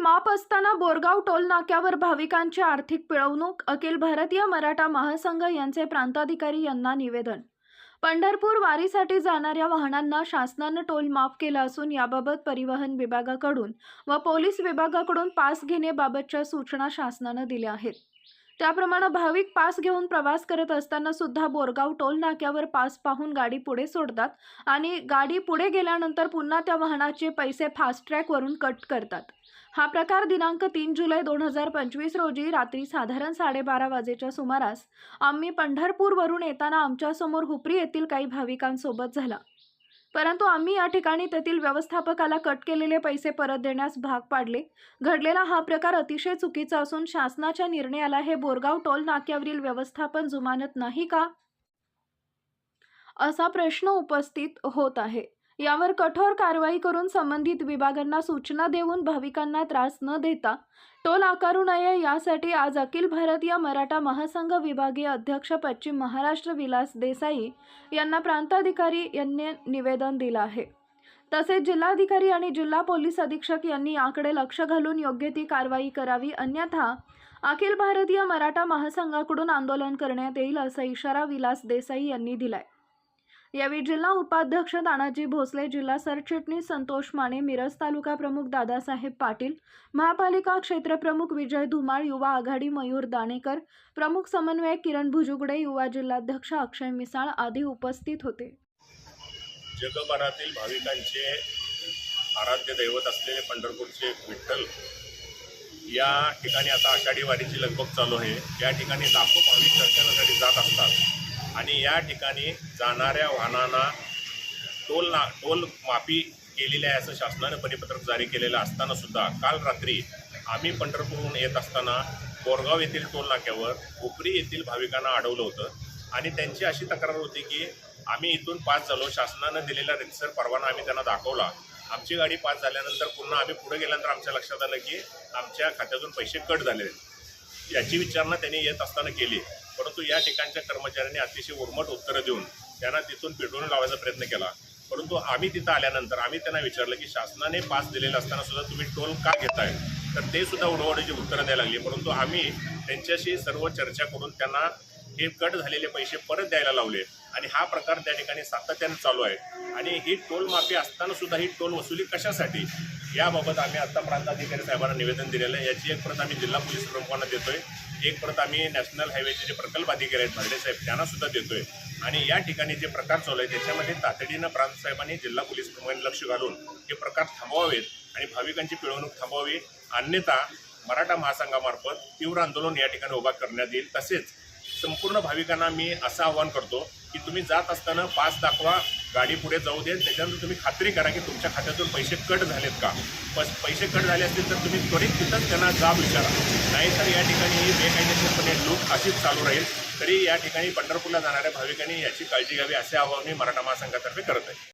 माप असताना बोरगाव टोल नाक्यावर भाविकांची आर्थिक पिळवणूक अखिल भारतीय मराठा महासंघ यांचे प्रांताधिकारी यांना निवेदन. पंढरपूर वारीसाठी जाणाऱ्या वाहनांना शासनानं टोल माफ केला असून याबाबत परिवहन विभागाकडून व पोलीस विभागाकडून पास घेण्याबाबतच्या सूचना शासनानं दिल्या आहेत. त्याप्रमाणे भाविक पास घेऊन प्रवास करत असताना सुद्धा बोरगाव टोल नाक्यावर पास पाहून गाडी पुढे सोडतात आणि गाडी पुढे गेल्यानंतर पुन्हा त्या वाहनाचे पैसे फास्ट ट्रॅकवरून कट करतात. हा प्रकार दिनांक तीन जुलै दोन हजार पंचवीस रोजी रात्री साधारण साडेबारा वाजेच्या सुमारास आम्ही पंढरपूरवरून येताना आमच्यासमोर हुपरी येथील काही भाविकांसोबत झाला. परंतु आम्ही या ठिकाणी तेथील व्यवस्थापकाला कट केलेले पैसे परत देण्यास भाग पाडले. घडलेला हा प्रकार अतिशय चुकीचा असून शासनाच्या निर्णयाला हे बोरगाव टोल नाक्यावरील व्यवस्थापन जुमानत नाही का? असा प्रश्न उपस्थित होत आहे. यावर कठोर कारवाई करून संबंधित विभागांना सूचना देऊन भाविकांना त्रास न देता टोल आकारू नये यासाठी आज अखिल भारतीय मराठा महासंघ विभागीय अध्यक्ष पश्चिम महाराष्ट्र विलास देसाई यांना प्रांताधिकारी यांनी निवेदन दिलं आहे. तसेच जिल्हाधिकारी आणि जिल्हा पोलीस अधीक्षक यांनी याकडे लक्ष घालून योग्य ती कारवाई करावी अन्यथा अखिल भारतीय मराठा महासंघाकडून आंदोलन करण्यात येईल असा इशारा विलास देसाई यांनी दिलाय. यावेळी जिल्हा उपाध्यक्ष तानाजी भोसले जिल्हा सरचिटणीस संतोष माने मिरज तालुका प्रमुख दादासाहेब पाटील महापालिका क्षेत्रप्रमुख विजय धुमाळ युवा आघाडी मयूर दाणेकर प्रमुख समन्वयक किरण भुजुगडे युवा जिल्हाध्यक्ष अक्षय मिसाळ आदी उपस्थित होते. जगभरातील भाविकांचे आराध्य दैवत असलेले पंढरपूरचे विठ्ठल या ठिकाणी आता आषाढी वारीची लगबग चालू आहे. या ठिकाणी लाखो भाविक दर्शनासाठी जात असतात. आणि या ठिकाणी जाणाऱ्या वाहनांना टोल ना टोल माफी केलेली आहे असं शासनानं परिपत्रक जारी केलेलं असताना सुद्धा काल रात्री आम्ही पंढरपूरहून येत असताना बोरगाव येथील टोल नाक्यावर उपरी येथील भाविकांना अडवलं होतं. आणि त्यांची अशी तक्रार होती की आम्ही इथून पास झालो. शासनानं दिलेला रितसर परवाना आम्ही त्यांना दाखवला. आमची गाडी पास झाल्यानंतर पुन्हा आम्ही पुढे गेल्यानंतर आमच्या लक्षात आलं की आमच्या खात्यातून पैसे कट झालेले आहेत. याची विचारणा त्यांनी येत असताना केली परंतु या ठिकाणच्या कर्मचाऱ्यांनी अतिशय उर्मट उत्तरं देऊन त्यांना तिथून पेटवून लावायचा प्रयत्न केला. परंतु आम्ही तिथं आल्यानंतर आम्ही त्यांना विचारलं की शासनाने पास दिलेलं असताना सुद्धा तुम्ही टोल का घेताय? तर ते सुद्धा उडवडीची उत्तरं द्यायला लागली. परंतु आम्ही त्यांच्याशी सर्व चर्चा करून त्यांना हे कट झालेले पैसे परत द्यायला लावले. आणि हा प्रकार त्या ठिकाणी सातत्याने चालू आहे. आणि ही टोल माफी असताना सुद्धा ही टोल वसुली कशासाठी? याबाबत आम्ही आता प्रांताधिकारी साहेबांना निवेदन दिलेलं आहे. याची एक प्रत आम्ही जिल्हा पोलीस प्रमुखांना देतोय. एक प्रत आम्ही नॅशनल हायवेचे जे प्रकल्प अधिकारी आहेत भरडे साहेब त्यांना सुद्धा देतोय. आणि या ठिकाणी जे प्रकार चालू आहे त्याच्यामध्ये तातडीनं प्रांत साहेबांनी जिल्हा पोलीस प्रमुखांनी लक्ष घालून हे प्रकार थांबवावेत आणि भाविकांची पिळवणूक थांबवावी. अन्यथा मराठा महासंघामार्फत तीव्र आंदोलन या ठिकाणी उभा करण्यात येईल. तसेच संपूर्ण भाविकांना मी असं आवाहन करतो की तुम्ही जात असताना पास दाखवा गाडी पुढे जाऊ दे त्याच्यानंतर तुम्ही खात्री करा की तुमच्या खात्यातून पैसे कट झालेत का. बस पैसे कट झाले असतील तर तुम्ही त्वरित तिथंच त्यांना जाब विचारा. नाहीतर या ठिकाणी ही बेकायदेशीरपणे लूट अशीच चालू राहील. तरी या ठिकाणी पंढरपूरला जाणाऱ्या भाविकांनी याची काळजी घ्यावी असे आवाहन मी मराठा महासंघातर्फे करत आहे